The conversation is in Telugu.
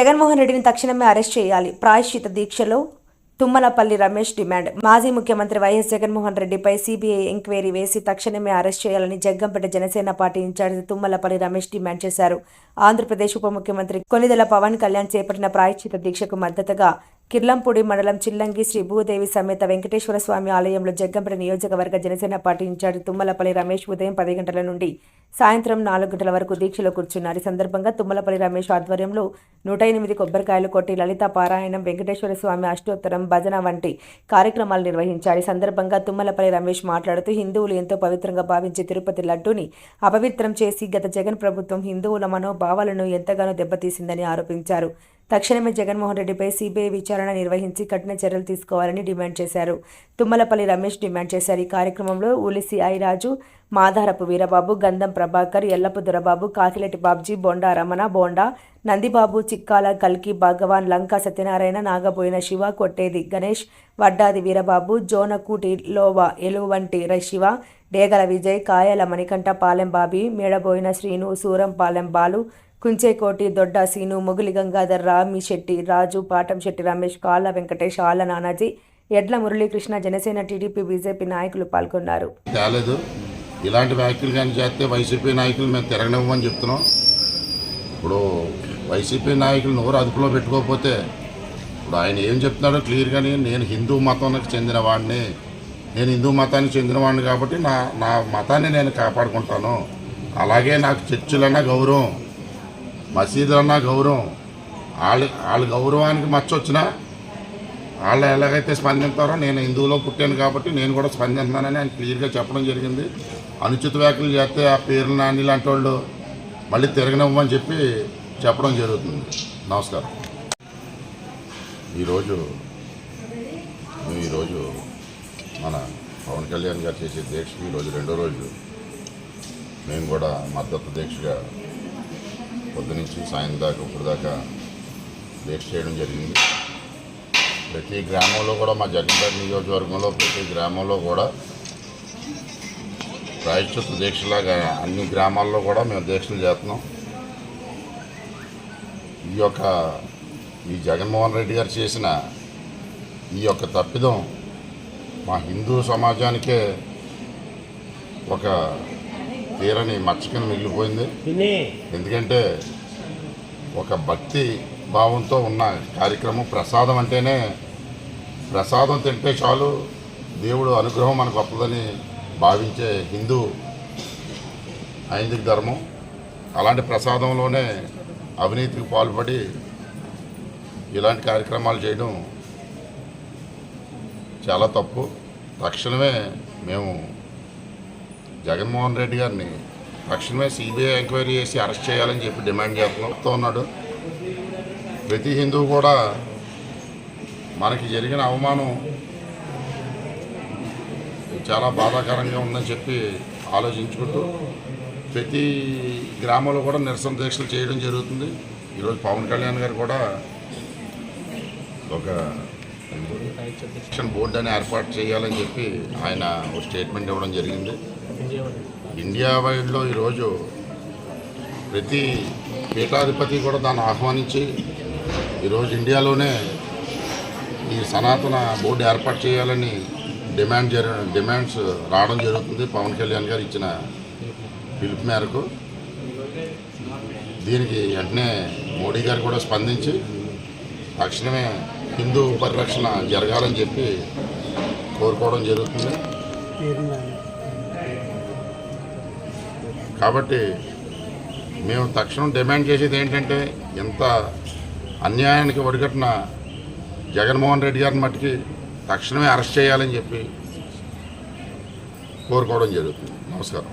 జగన్మోహన్ రెడ్డిని తక్షణమే అరెస్ట్ చేయాలి. ప్రాయశ్చిత దీక్షలో తుమ్మలపల్లి రమేష్ డిమాండ్. మాజీ ముఖ్యమంత్రి వైఎస్ జగన్మోహన్ రెడ్డిపై సీబీఐ ఎంక్వైరీ వేసి తక్షణమే అరెస్ట్ చేయాలని Jaggampeta Janasena party incharge Tummalapalli Ramesh demand చేశారు. ఆంధ్రప్రదేశ్ ఉప ముఖ్యమంత్రి కొనిదెల పవన్ కళ్యాణ్ చేపట్టిన ప్రాయశ్చిత దీక్షకు మద్దతుగా కిర్లంపూడి మండలం చిల్లంగి శ్రీ భూదేవి సమేత వెంకటేశ్వర స్వామి ఆలయంలో జగ్గంపేట నియోజకవర్గ జనసేన పార్టీ ఇన్ఛార్జి తుమ్మలపల్లి రమేష్ ఉదయం పది గంటల నుండి సాయంత్రం నాలుగు గంటల వరకు దీక్షలో కూర్చున్నారు. ఈ సందర్భంగా తుమ్మలపల్లి రమేష్ ఆధ్వర్యంలో నూట ఎనిమిది కొబ్బరికాయలు కొట్టి లలిత పారాయణం వెంకటేశ్వర స్వామి అష్టోత్తరం భజన వంటి కార్యక్రమాలు నిర్వహించారు. ఈ సందర్భంగా తుమ్మలపల్లి రమేష్ మాట్లాడుతూ హిందువులు ఎంతో పవిత్రంగా భావించే తిరుపతి లడ్డూని అపవిత్రం చేసి గత జగన్ ప్రభుత్వం హిందువుల మనోభావాలను ఎంతగానో దెబ్బతీసిందని ఆరోపించారు. తక్షణమే జగన్మోహన్ రెడ్డిపై సీబీఐ విచారణ నిర్వహించి కఠిన చర్యలు తీసుకోవాలని డిమాండ్ చేశారు. తుమ్మలపల్లి రమేష్ డిమాండ్ చేశారు. ఈ కార్యక్రమంలో ఉలిసి ఐరాజు మాధారపు వీరబాబు గంధం ప్రభాకర్ ఎల్లపు దొరబాబు కాకిలెట్టి బాబ్జీ బొండా రమణ బోండా నందిబాబు చిక్కాల కల్కి భగవాన్ లంకా సత్యనారాయణ నాగబోయిన శివ కొట్టేది గణేష్ వడ్డాది వీరబాబు జోనకూటి లోవ ఎలువంటి ర- శివ డేగల విజయ్ కాయల మణికంఠ పాలెం బాబి మేడబోయిన శ్రీను సూరం పాలెం బాలు కుంచేకోటి దొడ్డ సీను మొగులి గంగాధర్ రామి శెట్టి రాజు పాటం శెట్టి రమేష్ కాళ్ళ వెంకటేష్ ఆళ్ళ నానాజీ ఎడ్ల మురళీకృష్ణ జనసేన టీడీపీ బీజేపీ నాయకులు పాల్గొన్నారు. తేలేదు. ఇలాంటి వ్యాఖ్యలు కానీ చేస్తే వైసీపీ నాయకులు మేము తిరగనివ్వమని చెప్తున్నాం. ఇప్పుడు వైసీపీ నాయకులు నోరు అదుపులో పెట్టుకోకపోతే ఇప్పుడు ఆయన ఏం చెప్తున్నాడో క్లియర్గానే నేను హిందూ మతానికి చెందినవాడిని నేను హిందూ మతానికి చెందినవాడిని కాబట్టి నా నా మతాన్ని నేను కాపాడుకుంటాను. అలాగే నాకు చర్చిలన్నా గౌరవం. మసీదులన్నా గౌరవం. వాళ్ళ వాళ్ళ గౌరవానికి మచ్చ వచ్చినా వాళ్ళు ఎలాగైతే స్పందిస్తారో నేను హిందువులో పుట్టాను కాబట్టి నేను కూడా స్పందిస్తున్నానని ఆయన క్లియర్గా చెప్పడం జరిగింది. అనుచిత వ్యాఖ్యలు చేస్తే ఆ పేర్లు నాని లాంటి వాళ్ళు మళ్ళీ తిరగనివ్వమని చెప్పి చెప్పడం జరుగుతుంది. నమస్కారం. ఈరోజు ఈరోజు మన పవన్ కళ్యాణ్ గారు చేసే దీక్ష ఈరోజు రెండో రోజు. మేము కూడా మద్దతు దీక్షగా పొద్దు నుంచి సాయంత్రం దాకా ఇప్పుడు దాకా దీక్ష చేయడం జరిగింది. ప్రతి గ్రామంలో కూడా మా జగన్పేట నియోజకవర్గంలో ప్రతి గ్రామంలో కూడా ప్రాయశ్చిత్త దీక్షలాగా అన్ని గ్రామాల్లో కూడా మేము దీక్షలు చేస్తున్నాం. ఈ యొక్క ఈ జగన్మోహన్ రెడ్డి గారు చేసిన ఈ యొక్క తప్పిదం మా హిందూ సమాజానికే ఒక తీరని మచ్చ కింద మిగిలిపోయింది ఎందుకంటే ఒక భక్తి భావంతో ఉన్న కార్యక్రమం ప్రసాదం అంటేనే ప్రసాదం తింటే చాలు దేవుడు అనుగ్రహం మనకు వస్తుందని భావించే హిందూ ఐందిక ధర్మం. అలాంటి ప్రసాదంలోనే అవినీతికి పాల్పడి ఇలాంటి కార్యక్రమాలు చేయడం చాలా తప్పు. తక్షణమే మేము జగన్మోహన్ రెడ్డి గారిని తక్షణమే సిబిఐ ఎంక్వైరీ చేసి అరెస్ట్ చేయాలని చెప్పి డిమాండ్ చేస్తున్నాం. ఉన్నాడు. ప్రతి హిందువు కూడా మనకి జరిగిన అవమానం చాలా బాధాకరంగా ఉందని చెప్పి ఆలోచించుకుంటూ ప్రతి గ్రామంలో కూడా నిరసన దీక్షలు చేయడం జరుగుతుంది. ఈరోజు పవన్ కళ్యాణ్ గారు కూడా ఒక ఎలక్షన్ బోర్డు అని ఏర్పాటు చేయాలని చెప్పి ఆయన ఒక స్టేట్మెంట్ ఇవ్వడం జరిగింది. ఇండియా వైడ్లో ఈరోజు ప్రతి పీఠాధిపతి కూడా దాన్ని ఆహ్వానించి ఈరోజు ఇండియాలోనే ఈ సనాతన బోర్డు ఏర్పాటు చేయాలని డిమాండ్ జరి డిమాండ్స్ రావడం జరుగుతుంది. పవన్ కళ్యాణ్ గారు ఇచ్చిన పిలుపు మేరకు. దీనికి వెంటనే మోడీ గారు కూడా స్పందించి తక్షణమే హిందూ పరిరక్షణ జరగాలని చెప్పి కోరుకోవడం జరుగుతుంది. కాబట్టి మేము తక్షణం డిమాండ్ చేసేది ఏంటంటే ఇంత అన్యాయానికి ఒడిగట్టిన జగన్మోహన్ రెడ్డి గారిని మట్టుకి తక్షణమే అరెస్ట్ చేయాలని చెప్పి కోరుకోవడం జరుగుతుంది. నమస్కారం.